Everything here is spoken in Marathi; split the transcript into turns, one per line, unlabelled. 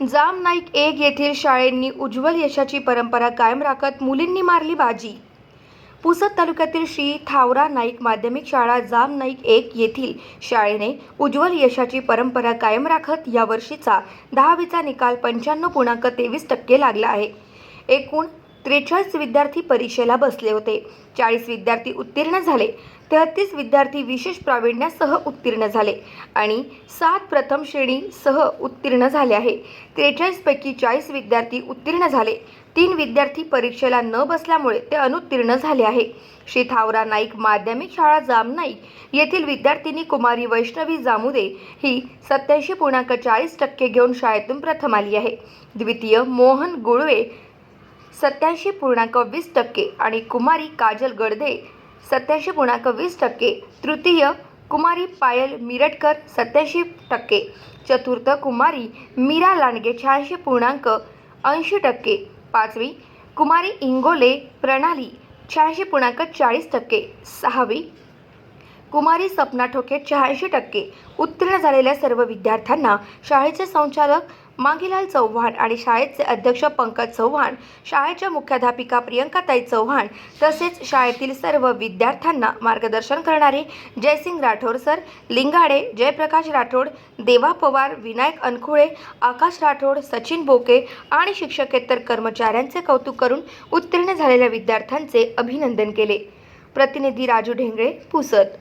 जाम नाईक एक येथील शाळेंनी उज्ज्वल यशाची परंपरा कायम राखत मुलींनी मारली बाजी. पुसद तालुक्यातील श्री थावरा नाईक माध्यमिक शाळा जाम नाईक एक येथील शाळेने उज्ज्वल यशाची परंपरा कायम राखत यावर्षीचा दहावीचा निकाल पंच्याण्णव पूर्णांक तेवीस टक्के लागला आहे. एकूण त्रेचाळीस विद्यार्थी परीक्षेला बसले होते. चाळीस विद्यार्थी उत्तीर्ण झाले. तेहतीस विद्यार्थी विशेष प्रावीण्यासह उत्तीर्ण झाले आणि सात प्रथम श्रेणीसह उत्तीर्ण झाले आहे. त्रेचाळीसपैकी चाळीस विद्यार्थी उत्तीर्ण झाले. तीन विद्यार्थी परीक्षेला न बसल्यामुळे ते अनुत्तीर्ण झाले आहे. श्री थावरा नाईक माध्यमिक शाळा जाम नाईक येथील विद्यार्थिनी कुमारी वैष्णवी जामुदे ही सत्याऐंशी पूर्णांक चाळीस टक्के घेऊन शाळेतून प्रथम आली आहे. द्वितीय मोहन गुळवे सत्याऐंशी पूर्णांक वीस टक्के आणि कुमारी काजल गडदे सत्याऐंशी पूर्णांक वीस टक्के. तृतीय कुमारी पायल मिरटकर सत्याऐंशी टक्के. चतुर्थ कुमारी मीरा लांडगे शहाऐंशी पूर्णांक ऐंशी टक्के. पाचवी कुमारी इंगोले प्रणाली शहाऐंशी पूर्णांक चाळीस टक्के. सहावी कुमारी सपना ठोके शहाऐंशी टक्के. उत्तीर्ण झालेल्या सर्व विद्यार्थ्यांना शाळेचे संचालक मांगीलाल चव्हाण आणि शाळेचे अध्यक्ष पंकज चव्हाण शाळेच्या मुख्याध्यापिका प्रियंकाताई चव्हाण तसेच शाळेतील सर्व विद्यार्थ्यांना मार्गदर्शन करणारे जयसिंग राठोड सर लिंगाडे जयप्रकाश राठोड देवा पवार विनायक अनखुळे आकाश राठोड सचिन बोके आणि शिक्षकेतर कर्मचाऱ्यांचे कौतुक करून उत्तीर्ण झालेल्या विद्यार्थ्यांचे अभिनंदन केले. प्रतिनिधी राजू ढेंगळे पुसत